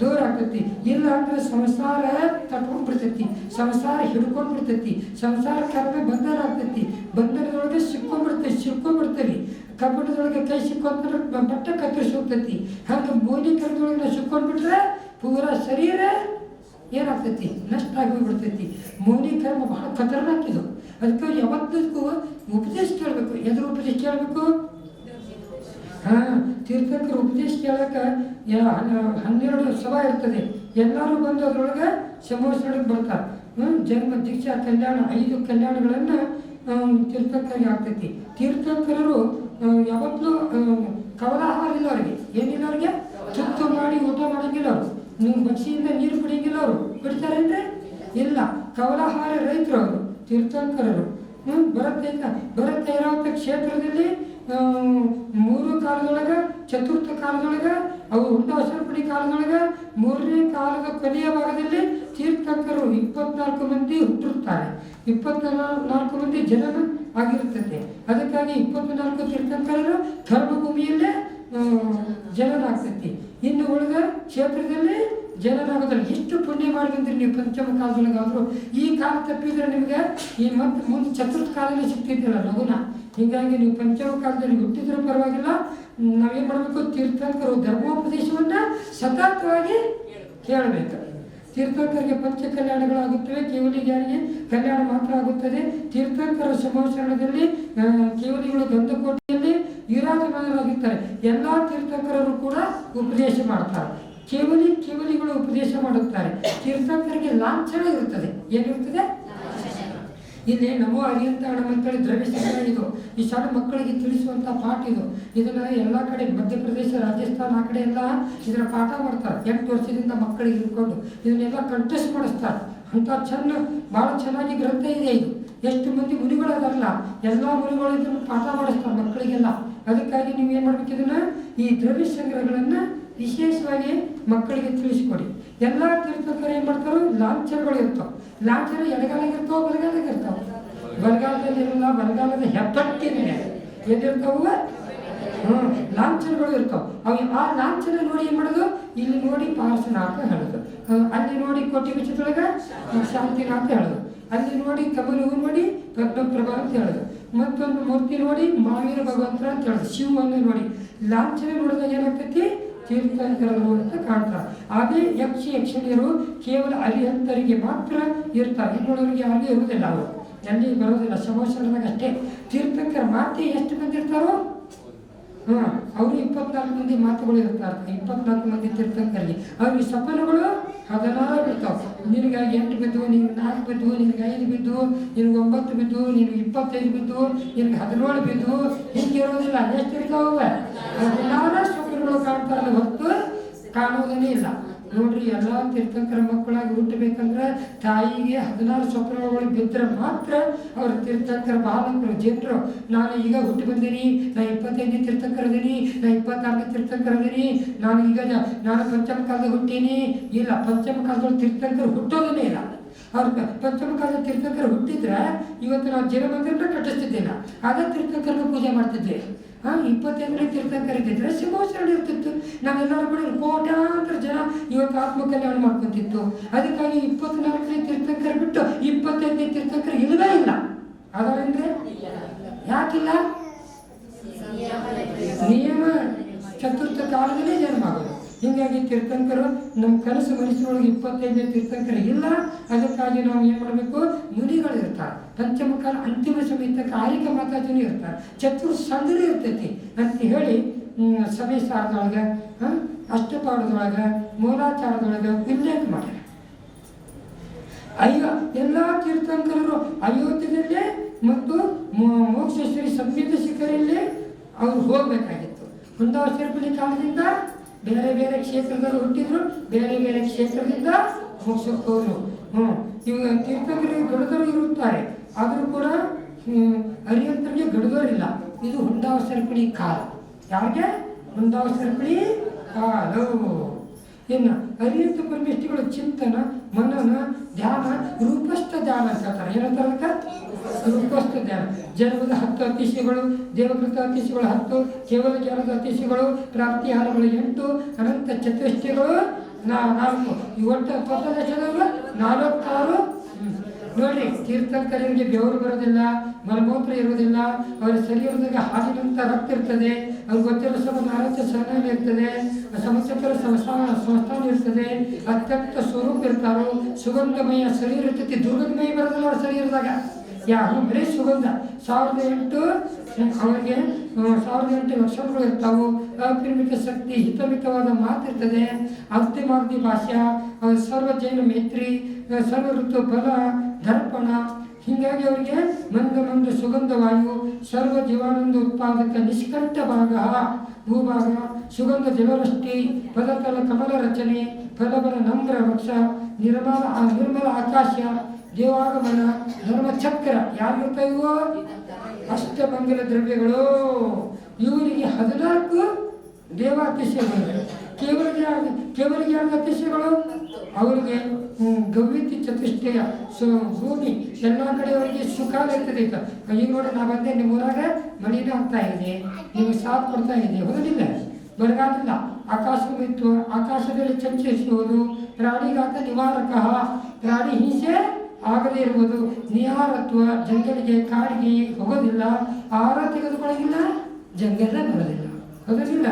ದೂರ ಆಗ್ತೈತಿ. ಇಲ್ಲ ಅಂದ್ರೆ ಸಂಸಾರ ತಟ್ಕೊಂಡು ಬಿಡ್ತೈತಿ ಸಂಸಾರ ಹಿಡ್ಕೊಂಡು ಬಿಡ್ತೈತಿ ಸಂಸಾರ ಕರ್ಮ ಬಂಧನ ಆಗ್ತೈತಿ. ಬಂಧನದೊಳಗೆ ಸಿಕ್ಕೊಂಡ್ಬಿಡ್ತೈತಿ ಸಿಕ್ಕೊಂಡ್ಬಿಡ್ತೇವಿ ಕಬ್ಬಣದೊಳಗೆ ಕೈ ಸಿಕ್ಕೊಂಡ್ರೆ ಬಟ್ಟೆ ಕತ್ತರಿಸಿ ಹೋಗ್ತೈತಿ. ಹಂಗೆ ಬೋಧಿ ಕರ್ಮದೊಳಗೆ ನಾವು ಸಿಕ್ಕೊಂಡ್ಬಿಟ್ರೆ ಪೂರ ಶರೀರ ಏನಾಗ್ತೈತಿ? ನಷ್ಟ ಆಗಿಬಿಡ್ತೈತಿ. ಕರ್ಮ ಬಹಳ ಖತರ್ನಾಕ್ ಇದು. ಅದಕ್ಕೆ ಯಾವತ್ತದಕ್ಕೂ ಉಪದೇಶ ಕೇಳಬೇಕು. ಎದುರು ಉಪದೇಶ ಕೇಳಬೇಕು? ಹಾ, ತೀರ್ಥಂಕರ ಉಪದೇಶ ಕೇಳಕ್ಕ ಹನ್ನೆರಡು ಸಭಾ ಇರ್ತದೆ. ಎಲ್ಲರೂ ಬಂದು ಅದರೊಳಗೆ ಸಮೋಸೊಳಗೆ ಬರ್ತಾರೆ. ಜನ್ಮ, ದೀಕ್ಷಾ, ಕಲ್ಯಾಣ, ಐದು ಕಲ್ಯಾಣಗಳನ್ನು ತೀರ್ಥಂಕರಿಗೆ ಆಗ್ತೈತಿ ತೀರ್ಥಂಕರರು ಯಾವತ್ತೂ ಕವಲಾಹಾರ ಇಲ್ಲ ಅವ್ರಿಗೆ ಏನಿಲ್ಲ ಅವ್ರಿಗೆ? ತುತ್ತು ಮಾಡಿ ಊಟ ಮಾಡೋಂಗಿಲ್ಲ ಅವರು. ನೀವು ಬಕ್ಷಿಯಿಂದ ನೀರು ಕುಡಿಯಂಗಿಲ್ಲ ಅವರು ಕುಡಿತಾರೇನ್ರಿ ಇಲ್ಲ ಕವಲಾಹಾರ ರೈತರು ಅವರು ತೀರ್ಥಂಕರರು ಭರತ ಬರುತ್ತೆ ಐರಾವತ ಕ್ಷೇತ್ರದಲ್ಲಿ ಮೂರು ಕಾಲದೊಳಗ, ಚತುರ್ಥ ಕಾಲದೊಳಗ, ಅವು ಹುಂಡಾಸರಪಡಿ ಕಾಲದೊಳಗೆ, ಮೂರನೇ ಕಾಲದ ಕೊನೆಯ ಭಾಗದಲ್ಲಿ ತೀರ್ಥಂಕರು ಇಪ್ಪತ್ನಾಲ್ಕು ಮಂದಿ ಹುಟ್ಟಿರ್ತಾರೆ ಇಪ್ಪತ್ನಾಲ್ಕು ಮಂದಿ ಜನನ ಆಗಿರುತ್ತದೆ. ಅದಕ್ಕಾಗಿ ಇಪ್ಪತ್ನಾಲ್ಕು ತೀರ್ಥಂಕರರು ಧರ್ಮಭೂಮಿಯಲ್ಲೇ ಜನನ ಜನನಾಗ್ತೈತಿ. ಇನ್ನು ಉಳಿದ ಕ್ಷೇತ್ರದಲ್ಲಿ ಜನರಾಗೋದಿಲ್ಲ ಎಷ್ಟು ಪುಣ್ಯ ಮಾಡಿ ಬಂದ್ರಿ ನೀವು ಪಂಚಮ ಕಾಲದೊಳಗಾದರೂ ಈ ಕಾಲ ತಪ್ಪಿದ್ರೆ ನಿಮಗೆ ಈ ಮತ್ತೆ ಮುಂದೆ ಚತುರ್ಥ ಕಾಲದಲ್ಲಿ ಸಿಗ್ತಿದ್ದಿಲ್ಲ ಲಘುನ ಹೀಗಾಗಿ ನೀವು ಪಂಚಮ ಕಾಲದಲ್ಲಿ ಹುಟ್ಟಿದ್ರೂ ಪರವಾಗಿಲ್ಲ. ನಾವೇನು ಮಾಡಬೇಕು? ತೀರ್ಥಂಕರು ಧರ್ಮೋಪದೇಶವನ್ನ ಸತತವಾಗಿ ಕೇಳಬೇಕು. ತೀರ್ಥಂಕರಿಗೆ ಪಂಚ ಕಲ್ಯಾಣಗಳಾಗುತ್ತವೆ ಕೇವಲಿಗಾರಿಗೆ ಕಲ್ಯಾಣ ಮಾತ್ರ ಆಗುತ್ತದೆ. ತೀರ್ಥಂಕರ ಸಮಾಚರಣದಲ್ಲಿ ಕೇವಲಿಗಳು ಗಂಧಕೋಟೆಯಲ್ಲಿ ವಿರಾಜಮಾನರಾಗಿರ್ತಾರೆ. ಎಲ್ಲ ತೀರ್ಥಂಕರರು ಕೂಡ ಉಪದೇಶ ಮಾಡ್ತಾರೆ. ಕೇವಲಿ ಕೇವಲಿಗಳು ಉಪದೇಶ ಮಾಡುತ್ತಾರೆ. ತೀರ್ಥಂಕರಿಗೆ ಲಾಂಛನ ಇರುತ್ತದೆ. ಏನಿರುತ್ತದೆ ಇಲ್ಲಿ ನಮೋ ಅರಿಯಂತ ಅಂತೇಳಿ ದ್ರವ್ಯ ಸಂಗ್ರಹ ಇದು. ಈ ಸಣ್ಣ ಮಕ್ಕಳಿಗೆ ತಿಳಿಸುವಂತ ಪಾಠ ಇದು. ಇದನ್ನ ಎಲ್ಲ ಕಡೆ ಮಧ್ಯಪ್ರದೇಶ, ರಾಜಸ್ಥಾನ, ಆ ಕಡೆ ಎಲ್ಲ ಇದರ ಪಾಠ ಮಾಡ್ತಾರೆ. ಎಂಟು ವರ್ಷದಿಂದ ಮಕ್ಕಳಿಗೆ ಇಟ್ಕೊಂಡು ಇದನ್ನೆಲ್ಲ ಕಂಟೆಸ್ಟ್ ಮಾಡಿಸ್ತಾರೆ. ಅಂತ ಚೆನ್ನ ಭಾಳ ಚೆನ್ನಾಗಿ ಗ್ರಂಥ ಇದೆ ಇದು. ಎಷ್ಟು ಮಂದಿ ಮುನಿಗಳದಲ್ಲ, ಎಲ್ಲ ಮುನಿಗಳು ಪಾಠ ಮಾಡಿಸ್ತಾರೆ ಮಕ್ಕಳಿಗೆಲ್ಲ. ಅದಕ್ಕಾಗಿ ನೀವು ಏನು ಮಾಡ್ಬೇಕು ಇದನ್ನ? ಈ ದ್ರವ್ಯ ಸಂಗ್ರಹಗಳನ್ನ ವಿಶೇಷವಾಗಿ ಮಕ್ಕಳಿಗೆ ತಿಳಿಸ್ಕೊಡಿ. ಎಲ್ಲ ತೀರ್ಥಕರು ಏನು ಮಾಡ್ತಾರೆ ಲಾಂಛನಗಳು ಇರ್ತಾವೆ. ಲಾಂಛರ್ ಎಡಗಾಲಾಗ ಇರ್ತಾವ ಬಲಗಾಲಾಗ ಇರ್ತಾವ? ಬಲಗಾಲದಲ್ಲಿ ಇರಲ್ಲ ಬಲಗಾಲದ ಹೆಬ್ಬಟ್ಟಿನ. ಎಲ್ಲಿರ್ತಾವ ಹ್ಞೂ ಲಾಂಛನಗಳು ಇರ್ತಾವ. ಅವು ಆ ಲಾಂಛನ ನೋಡಿ ಏನು ಮಾಡೋದು? ಇಲ್ಲಿ ನೋಡಿ ಪಾರ್ಸನಾಥ ಹೇಳೋದು. ಅಲ್ಲಿ ನೋಡಿ ಕೋಟಿ ವಿಚಿತ್ರೊಳಗ ಶಾಂತಿನಾಥ ಹೇಳೋದು. ಅಲ್ಲಿ ನೋಡಿ ಕಮಲ ನೋಡಿ ಪದ್ಮಪ್ರಭಾ ಅಂತ ಹೇಳೋದು. ಮತ್ತೊಂದು ಮೂರ್ತಿ ನೋಡಿ ಮಾವೀರ ಭಗವಂತರ ಅಂತ ಹೇಳೋದು. ಶಿವವನ್ನು ನೋಡಿ. ಲಾಂಛನ ನೋಡಿದಾಗ ಏನಾಗ್ತೈತಿ? ತೀರ್ಥಂಕರರು ಅಂತ ಕಾಣ್ತಾರೆ. ಅದೇ ಯಕ್ಷ ಯಕ್ಷಣಿಯರು ಕೇವಲ ಅರಿಹಂತರಿಗೆ ಮಾತ್ರ ಇರ್ತಾರೆ. ಇನ್ನೊಳಗೆ ಯಾರಿಗೂ ಇರುವುದಿಲ್ಲ ಅವರು. ಎಲ್ಲಿ ಬರೋದಿಲ್ಲ ಸಮೋಸರದಾಗ ಅಷ್ಟೇ. ತೀರ್ಥಂಕರ ಮಾತೆ ಎಷ್ಟು ಮಂದಿ ಇರ್ತಾರೋ? ಹಾಂ, ಅವರು ಇಪ್ಪತ್ನಾಲ್ಕು ಮಂದಿ ಮಾತುಗಳು ಇರ್ತಾರೆ ಇಪ್ಪತ್ನಾಲ್ಕು ಮಂದಿ ತೀರ್ಥಂಕರಿಗೆ. ಅವ್ರಿಗೆ ಸಫಲಗಳು ಹದಿನಾರು ಬಿಡ್ತಾವೆ ನಿನಗೆ ಎಂಟು ಬಿದ್ದು ನಿನಗೆ ನಾಲ್ಕು ಬಿದ್ದು ನಿನಗೆ ಐದು ಬಿದ್ದು ನಿನಗೆ ಒಂಬತ್ತು ಬಿದ್ದು ನಿನಗೆ ಇಪ್ಪತ್ತೈದು ಬಿದ್ದು ನಿನಗೆ ಹದಿನೇಳು ಬಿದ್ದು ಹಿಂಗೆ ಇರೋದಿಲ್ಲ ಎಷ್ಟು ಇರ್ತಾವೆ ಹದಿನಾರು ಸ್ವಪ್ನಗಳು ಕಾಣ್ತಾರಲ್ಲ ಹೊತ್ತು ಕಾಣುವುದೇ ಇಲ್ಲ. ನೋಡ್ರಿ, ಎಲ್ಲ ತೀರ್ಥಂಕರ ಮಕ್ಕಳಾಗಿ ಹುಟ್ಟಬೇಕಂದ್ರೆ ತಾಯಿಗೆ ಹದಿನಾರು ಸ್ವಪ್ನಗಳು ಬಿದ್ದರೆ ಮಾತ್ರ ಅವ್ರ ತೀರ್ಥಂಕರ ಬಾಲಕರು ಜನರು, ನಾನು ಈಗ ಹುಟ್ಟಿ ಬಂದೀನಿ, ನಾ ಇಪ್ಪತ್ತೈದನೇ ತೀರ್ಥಂಕರ ಅದೀನಿ ನಾ ಇಪ್ಪತ್ತಾರನೇ ತೀರ್ಥಂಕರ ಅದೀನಿ ನಾನು ಈಗ ನಾನು ಪಂಚಮ ಕಾಲದ ಹುಟ್ಟೀನಿ. ಇಲ್ಲ, ಪಂಚಮ ಕಾಲದಲ್ಲಿ ತೀರ್ಥಂಕರು ಹುಟ್ಟೋದನ್ನೇ ಇಲ್ಲ. ಅವ್ರ ಪಂಚಮ ಕಾಲದ ತೀರ್ಥಂಕರ ಹುಟ್ಟಿದ್ರೆ ಇವತ್ತು ನಾವು ಜನ ಮಂದಿರನ ಕಟ್ಟಿಸ್ತಿದ್ದಿಲ್ಲ. ಅದೇ ತೀರ್ಥಂಕರನ ಪೂಜೆ ಮಾಡ್ತಿದ್ವಿ ಹಾ ಇಪ್ಪತ್ತೆಂಟನೇ ತೀರ್ಥಂಕರ ಇದ್ದಿದ್ರೆ ಸಿಂಹಾಸನ ಇರ್ತಿತ್ತು ನಾವೆಲ್ಲರೂ ಕೂಡ ಕೋಟ್ಯಾಂತರ ಜನ ಇವತ್ತು ಆತ್ಮ ಕಲ್ಯಾಣ ಮಾಡ್ಕೊಂತಿತ್ತು. ಅದಕ್ಕಾಗಿ ಇಪ್ಪತ್ನಾಲ್ಕನೇ ತೀರ್ಥಂಕರ ಬಿಟ್ಟು ಇಪ್ಪತ್ತೈದನೇ ತೀರ್ಥಂಕರ ಇಲ್ಲವೇ ಇಲ್ಲ. ಅದರಂದ್ರೆ? ಯಾಕಿಲ್ಲ? ನಿಯಮ. ಚತುರ್ಥ ಕಾಲದಲ್ಲೇ ಜನ್ಮ ಆಗೋದು. ಹೀಗಾಗಿ ತೀರ್ಥಂಕರು ನಮ್ಮ ಕನಸು ಮನಸ್ಸಿನೊಳಗೆ ಇಪ್ಪತ್ತೈದನೇ ತೀರ್ಥಂಕರ ಇಲ್ಲ, ಅದಕ್ಕಾಗಿ ನಾವು ಏನು ಮಾಡಬೇಕು? ಮುನಿಗಳು ಇರ್ತಾರೆ. ಪಂಚಮ ಕಾಲ ಅಂತಿಮ ಸಮೇತ ಕಾರಿಕ ಮಾತಾಜಿನೂ ಇರ್ತಾರೆ. ಚತುರ್ ಸಂಗಡಿ ಇರ್ತೈತಿ ಅಂತ ಹೇಳಿ ಸಭೆ ಸಾರದೊಳಗೆ ಅಷ್ಟಪಾಡದೊಳಗೆ ಮೂಲಾಚಾರದೊಳಗೆ ಉಲ್ಲೇಖ ಮಾಡ್ಯಾರ. ಅಯ್ಯೋ, ಎಲ್ಲ ತೀರ್ಥಂಕರರು ಅಯೋಧ್ಯದಲ್ಲೇ ಮತ್ತು ಮೋಕ್ಷೇಶ್ವರಿ ಸಂಗೀತ ಶಿಖರಲ್ಲಿ ಅವ್ರು ಹೋಗಬೇಕಾಗಿತ್ತು. ವರ್ಷ ಕಾಲದಿಂದ ಬೇರೆ ಬೇರೆ ಕ್ಷೇತ್ರದಲ್ಲಿ ಹುಟ್ಟಿದ್ರು, ಬೇರೆ ಬೇರೆ ಕ್ಷೇತ್ರದಿಂದ ಮೋಕ್ಷಕ್ಕೆ ಹೋದ್ರು. ಹ್ಞೂ ಇವಾಗ ತೀರ್ಥಂಕರಿಗೆ ಗಡದರು ಇರುತ್ತಾರೆ. ಆದರೂ ಕೂಡ ಅರಿಯಂತರಿಗೆ ಗಡದೋರಿಲ್ಲ ಇದು ಹುಂದಾವ ಸೇರ್ಪಡಿ ಕಾಲ. ಯಾರಿಗೆ? ಹುಂದಾವ ಸೇರ್ಪಡಿ ಕಾಲು. ಇನ್ನು ಅರಿಯಂತ ಪರಮೇಷ್ಠಿಗಳು ಚಿಂತನ, ಮನನ, ಧ್ಯಾನ, ರೂಪಸ್ಥ ಧ್ಯಾನ ಅಂತ ಹೇಳ್ತಾರೆ. ಏನಂತಾರೆ ಧ್ಯಾನ ಜನ್ಮದ ಹತ್ತು ಅತಿಶಯಗಳು ದೇವಕೃತ ಅತಿಶಯಗಳು ಹತ್ತು, ಕೇವಲ ಜ್ಞಾನದ ಅತಿಶಯಗಳು ಪ್ರಾಪ್ತಿಹಾರಗಳು ಎಂಟು, ಅನಂತ ಚತುಷ್ಠಿಗಳು ನಾ, ನಾಲ್ಕು. ಒಟ್ಟು ಪಂಚದಶದವರು ನಾಲ್ಕಾರು ನೋಡಿ ನೋಡ್ರಿ ತೀರ್ಥಂಕರಿಗೆ ಬೆವರು ಬರೋದಿಲ್ಲ, ಮಲಮೂತ್ರ ಇರೋದಿಲ್ಲ ಅವರ ಶರೀರದಾಗ ಹಾಲಿನಂತ ರಕ್ತ ಇರ್ತದೆ, ಅವ್ರಿಗೆ ಗೊತ್ತಿರೋ ಸಮ ಆರೋಗ್ಯ ಸಹನ ಇರ್ತದೆ ಸಮಸ್ಯೆಗಳ ಸಂಸ್ಥಾನ ಸಂಸ್ಥಾನ ಇರ್ತದೆ, ಅತ್ಯಂತ ಸ್ವರೂಪ ಇರ್ತಾರೋ, ಸುಗಂಧಮಯ ಶರೀರ ಇರ್ತೈತಿ ದುರ್ಗಂಧಮಯ ಬರೋದಿಲ್ಲ ಅವ್ರ ಶರೀರದಾಗ. ಯಾವ ಬರೀ ಸುಗಂಧ ಸಾವಿರದ ಎಂಟು ಅವರಿಗೆ ಸಾವಿರದ ಎಂಟು ಲಕ್ಷಣಗಳು ಇರ್ತಾವು ಅಪರಿಮಿತ ಶಕ್ತಿ ಹಿತಮಿತವಾದ ಮಾತಿರ್ತದೆ ಅಂತಿಮಾರ್ಧಿ ಭಾಷ್ಯ ಅವ್ರ ಸರ್ವ ಜೈನ ಮೈತ್ರಿ ಸರ್ವ ಋತು ಬಲ ದರ್ಪಣ ಹೀಗಾಗಿ ಅವರಿಗೆ ಮಂದ ಮಂದ ಸುಗಂಧವಾಯು ಸರ್ವ ಜೀವಾನಂದ ಉತ್ಪಾದಕ ನಿಷ್ಕಂಠ ಭಾಗ ಭೂಭಾಗ ಸುಗಂಧ ಜಲವೃಷ್ಟಿ ಪದತಲ ಕಮಲ ರಚನೆ ಫಲಬಲ ನಮ್ರ ವಕ್ಷ ನಿರ್ಮಲ ನಿರ್ಮಲ ಆಕಾಶ ದೇವಾಗಮನ ಧರ್ಮಚಕ್ರ ಯಾರಿಗಿರ್ತಾವ ಇವು ಅಷ್ಟಮಂಗಲ ದ್ರವ್ಯಗಳು. ಇವರಿಗೆ ಹದಿನಾಲ್ಕು ದೇವಾತಿಶಯಗಳು ಕೇವಲ ಯಾರು- ಕೇವಲ ಯಾರ ಅತಿಶಯಗಳು ಅವರಿಗೆ ಗವ್ಯತಿ ಚತುಷ್ಟಯ, ಸೊ, ಭೂಮಿ, ಎಲ್ಲ ಕಡೆ ಅವರಿಗೆ ಸುಖ ಇರ್ತದೆ ಈಗ. ನೋಡಿ, ನಾ ಬಂದೆ ನಿಮ್ಮ ಊರಾಗ ಹೋಗ್ತಾ ಇದೆ ನಿಮಗೆ ಸಾಥ್ ಕೊಡ್ತಾ ಇದೆ ಹೌದಿಲ್ಲ ಬರಗಾಲಿಲ್ಲ. ಆಕಾಶ ಬಿತ್ತು ಆಕಾಶದಲ್ಲಿ ಚಂಚರಿಸುವುದು ಪ್ರಾಣಿಗಾತ ನಿವಾರಕ. ಪ್ರಾಣಿ ಹಿಂಸೆ ಆಗದೇ ಇರುವುದು ನಿಹಾರತ್ವ, ಜಂಗಲಿಗೆ ಕಾಡಿಗೆ ಹೋಗೋದಿಲ್ಲ, ಆಹಾರ ತೆಗೆದುಕೊಳ್ಳೋದಿಲ್ಲ ಜಂಗಲ್ಲ ಬರೋದಿಲ್ಲ ಹೋಗೋದಿಲ್ಲ.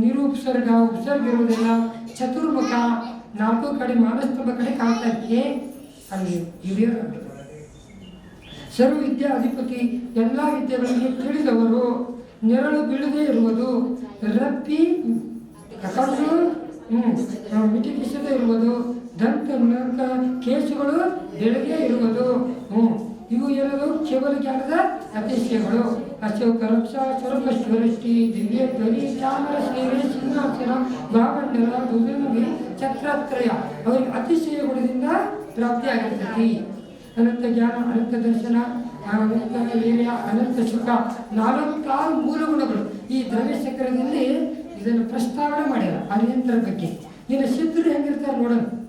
ನಿರುಪಸರ್ಗ, ಉಪಸರ್ಗ ಇರುವುದಿಲ್ಲ. ಚತುರ್ಮುಖ, ನಾಲ್ಕು ಕಡೆ ಮಾನಸ್ತಂಭ ಕಡೆ ಕಾಣ್ತಾ ಅಲ್ಲಿ ಹಿರಿಯರು ಸರ್ವ ವಿದ್ಯಾ ಅಧಿಪತಿ, ಎಲ್ಲ ವಿದ್ಯೆಗಳಿಗೆ ತಿಳಿದವರು, ನೆರಳು ಬೀಳದೇ ಇರುವುದು, ರಪ್ಪಿ ಕಣ್ಣು ಹ್ಮ್, ಮಿಟಿಕಿಸದೇ ಇರುವುದು ದಂತ ಕೇಸುಗಳು ಬೆಳಗ್ಗೆ ಇರುವುದು. ಹ್ಞೂ. ಇವು ಏನದು ಕೇವಲ ಜ್ಞಾನದ ಅತಿಶಯಗಳು. ಅಶೋಕ ರಕ್ಷ ಸ್ವರೂಪ ದಿವ್ಯ ಧ್ವನಿ, ಚಾಮರ ಸೇವೆ ಸಿಂಹಾಸನ ಭಾಮಂಡಲ ದುರ್ಗಂಗಿ ಚಕ್ರತ್ರಯ. ಅವರಿಗೆ ಅತಿಶಯ ಗುಣದಿಂದ ಪ್ರಾಪ್ತಿಯಾಗಿರ್ತದೆ ಅನಂತ ಜ್ಞಾನ, ಅನಂತ ದರ್ಶನ, ಅನಂತ ವೀರ್ಯ, ಅನಂತ ಸುಖ. ನಾಲ್ಕಾರು ಮೂಲ ಗುಣಗಳು ಈ ದ್ರವ್ಯ ಚಕ್ರದಲ್ಲಿ ಇದನ್ನು ಪ್ರಸ್ತಾವನೆ ಮಾಡ್ಯಾರ ಅರಿಯಂತರ ಬಗ್ಗೆ. ಇನ್ನು ಸಿದ್ಧರು ಹೆಂಗಿರ್ತಾರೆ ನೋಡೋಣ.